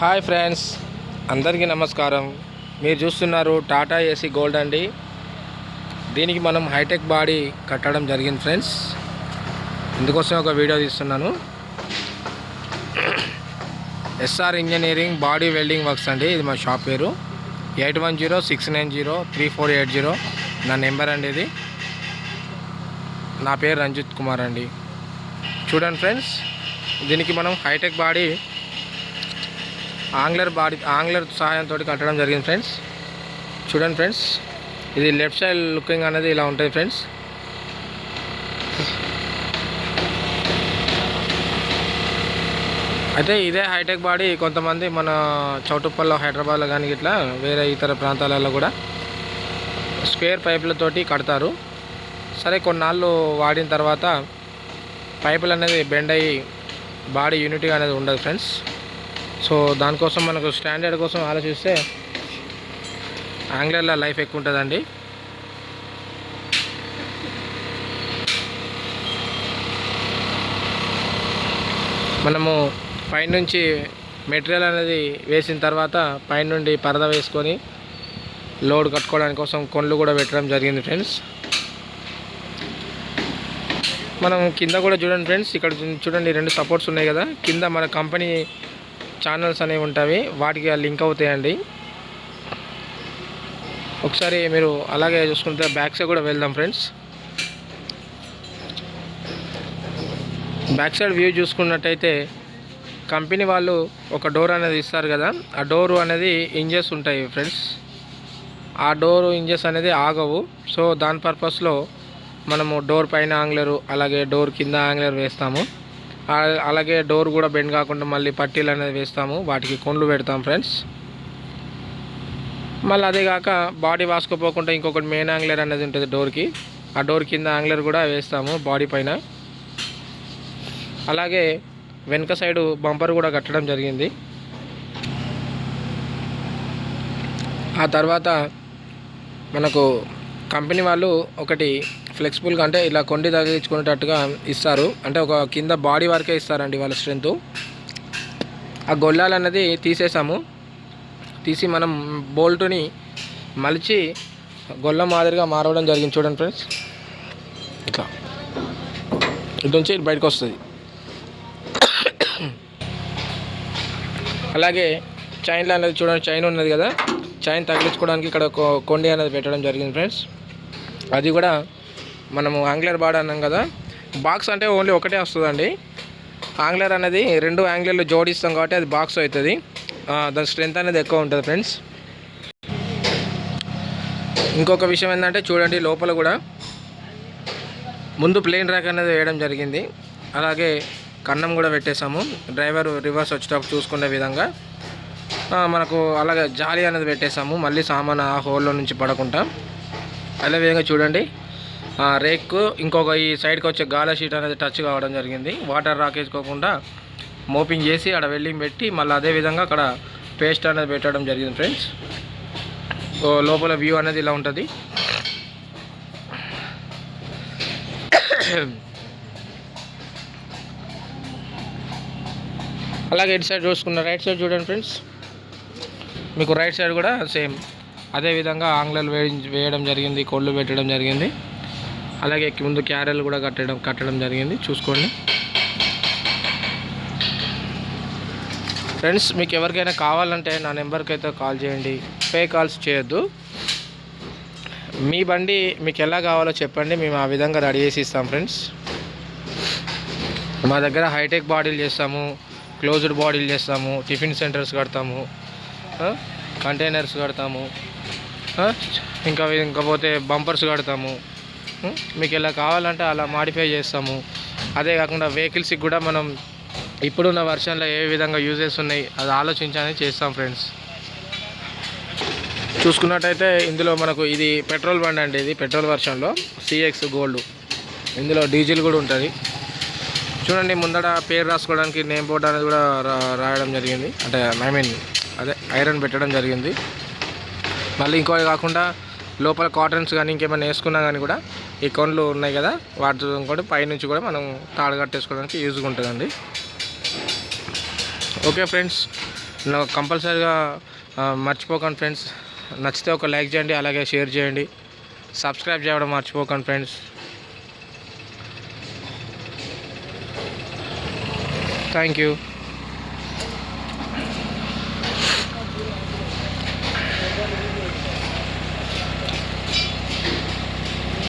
Hi friends అందరికీ నమస్కారం. మీరు చూస్తున్నారు టాటా ఏసీ గోల్డ్ అండి. దీనికి మనం హైటెక్ బాడీ కట్టడం జరిగింది ఫ్రెండ్స్. ఇందుకోసం ఒక వీడియో తీస్తున్నాను. SR engineering body welding works అండి ఇది మా షాప్ పేరు. Eight one zero six nine zero three four eight zero నా నెంబర్ అండి ఇది. నా పేరు రంజిత్ కుమార్ అండి. చూడండి ఫ్రెండ్స్ దీనికి మనం hitech body angler body angler సహాయంతో కట్టడం జరిగింది ఫ్రెండ్స్. చూడండి ఫ్రెండ్స్ ఇది లెఫ్ట్ సైడ్ లుకింగ్ అనేది ఇలా ఉంటుంది ఫ్రెండ్స్. అయితే ఇదే హైటెక్ బాడీ కొంతమంది మన చౌటుప్పల్లో హైదరాబాద్లో కానీ ఇట్లా వేరే ఇతర ప్రాంతాలలో కూడా స్క్వేర్ పైపులతోటి కడతారు. సరే కొన్నాళ్ళు వాడిన తర్వాత పైపులు అనేది బెండ్ అయ్యి బాడీ యూనిట్గా అనేది ఉండదు ఫ్రెండ్స్. సో దానికోసం మనకు స్టాండర్డ్ కోసం ఆలోచిస్తే ఆంగ్లర్లో లైఫ్ ఎక్కువ ఉంటుందండి మనము పైనుంచి మెటీరియల్ అనేది వేసిన తర్వాత పైనుండి పరద వేసుకొని లోడ్ కట్టుకోవడానికి కోసం కొండ్లు కూడా పెట్టడం జరిగింది ఫ్రెండ్స్. మనం కింద కూడా చూడండి ఫ్రెండ్స్ ఇక్కడ చూడండి రెండు సపోర్ట్స్ ఉన్నాయి కదా కింద మన కంపెనీ ఛానల్స్ అనేవి ఉంటాయి వాటికి లింక్ అవుతాయండి. ఒకసారి మీరు అలాగే చూసుకుంటే బ్యాక్ సైడ్ కూడా వెళ్దాం ఫ్రెండ్స్ బ్యాక్ సైడ్ వ్యూ చూసుకున్నట్టయితే కంపెనీ వాళ్ళు ఒక డోర్ అనేది ఇస్తారు కదా ఆ డోరు అనేది ఇంజెస్ ఉంటాయి ఫ్రెండ్స్ ఆ డోరు ఇంజెస్ అనేది ఆగవు. సో దాని పర్పస్లో మనము డోర్ పైన ఆంగ్లరు అలాగే డోర్ కింద ఆంగ్లర్ వేస్తాము. అలాగే డోర్ కూడా బెండ్ కాకుండా మళ్ళీ పట్టీలు అనేది వేస్తాము. వాటికి కొండ్లు పెడతాం ఫ్రెండ్స్. మళ్ళీ అదే కాక బాడీ వాసుకోపోకుండా ఇంకొకటి మెయిన్ యాంగ్లర్ అనేది ఉంటుంది డోర్కి. ఆ డోర్ కింద యాంగ్లర్ కూడా వేస్తాము బాడీ పైన. అలాగే వెనుక సైడు బంపర్ కూడా కట్టడం జరిగింది. ఆ తర్వాత మనకు కంపెనీ వాళ్ళు ఒకటి ఫ్లెక్సిబుల్గా అంటే ఇలా కొండి తగిలించుకునేటట్టుగా ఇస్తారు. అంటే ఒక కింద బాడీ వరకే ఇస్తారండి వాళ్ళ స్ట్రెంత్. ఆ గొల్లాలు అన్నది తీసేసాము. తీసి మనం బోల్టుని మలిచి గొల్ల మాదిరిగా మారవడం జరిగింది. చూడండి ఫ్రెండ్స్. ఇట్లా. ఇటు నుంచి బయటకు వస్తుంది. అలాగే చైన్లో అనేది చూడండి చైన్ ఉన్నది కదా. చైన్ తగిలించుకోవడానికి ఇక్కడ కొండి అనేది పెట్టడం జరిగింది ఫ్రెండ్స్. అది కూడా మనము ఆంగ్లర్ బాడ్ అన్నాం కదా బాక్స్ అంటే ఓన్లీ ఒకటే వస్తుందండి. ఆంగ్లర్ అనేది రెండు యాంగ్లర్లు జోడిస్తాం కాబట్టి అది బాక్స్ అవుతుంది. దాని స్ట్రెంత్ అనేది ఎక్కువ ఉంటుంది ఫ్రెండ్స్ ఇంకొక విషయం ఏంటంటే చూడండి లోపల కూడా. ముందు ప్లేన్ ర్యాక్ అనేది వేయడం జరిగింది. అలాగే కన్నం కూడా పెట్టేసాము డ్రైవర్ రివర్స్ వచ్చేటప్పుడు చూసుకునే విధంగా. మనకు అలాగే జాలి అనేది పెట్టేశాము. మళ్ళీ సామాన్ ఆ హోల్లో నుంచి పడకుండా. అదే విధంగా చూడండి. ఆ, రేక్ ఇంకొక ఈ సైడ్కి వచ్చే గాల షీట్ అనేది టచ్ కావడం జరిగింది. వాటర్ రాకేసుకోకుండా మోపింగ్ చేసి అక్కడ వెల్డింగ్ పెట్టి మళ్ళీ అదే విధంగా అక్కడ పేస్ట్ అనేది పెట్టడం జరిగింది ఫ్రెండ్స్. లోపల వ్యూ అనేది ఇలా ఉంటుంది. అలాగే ఇటు సైడ్ చూసుకున్న రైట్ సైడ్ చూడండి ఫ్రెండ్స్. మీకు రైట్ సైడ్ కూడా సేమ్. అదే విధంగా ఆంగ్లాలు వేయ వేయడం జరిగింది కొళ్ళు పెట్టడం జరిగింది. అలాగే ముందు క్యారెల్ కూడా కట్టడం కట్టడం జరిగింది. చూసుకోండి. ఫ్రెండ్స్ మీకు ఎవరికైనా కావాలంటే నా నెంబర్కి అయితే కాల్ చేయండి. పే కాల్స్ చేయొద్దు. మీ బండి మీకు ఎలా కావాలో చెప్పండి. మేము ఆ విధంగా రెడీ చేసి ఇస్తాం ఫ్రెండ్స్ మా దగ్గర హైటెక్ బాడీలు చేస్తాము క్లోజ్డ్ బాడీలు చేస్తాము టిఫిన్ సెంటర్స్ కడతాము కంటైనర్స్ కడతాము ఇంకా ఇంకపోతే బంపర్స్ కడతాము. మీకు ఎలా కావాలంటే అలా మాడిఫై చేస్తాము. అదే కాకుండా వెహికల్స్కి కూడా మనం ఇప్పుడున్న వర్షన్లో ఏ విధంగా యూజెస్ ఉన్నాయి అది ఆలోచించాలని చేస్తాం ఫ్రెండ్స్ చూసుకున్నట్టయితే ఇందులో మనకు ఇది పెట్రోల్ బండి అండి ఇది పెట్రోల్ వర్షన్లో సిఎక్స్ గోల్డ్ ఇందులో డీజిల్ కూడా ఉంటుంది. చూడండి ముందర పేరు రాసుకోవడానికి నేమ్ బోర్డ్ అనేది కూడా రాయడం జరిగింది. అంటే ఐ మీన్ అదే ఐరన్ పెట్టడం జరిగింది. మళ్ళీ ఇంకోటి కాకుండా లోపల కాటన్స్ కానీ ఇంకేమైనా వేసుకున్నా కానీ కూడా ఈ కొండలు ఉన్నాయి కదా వాటితో కూడా పైనుంచి కూడా మనం తాడు కట్టేసుకోవడానికి యూజ్గా ఉంటుందండి. ఓకే ఫ్రెండ్స్ కంపల్సరీగా మర్చిపోకండి ఫ్రెండ్స్. నచ్చితే ఒక లైక్ చేయండి అలాగే షేర్ చేయండి. సబ్స్క్రైబ్ చేయడం మర్చిపోకండి ఫ్రెండ్స్. Thank you.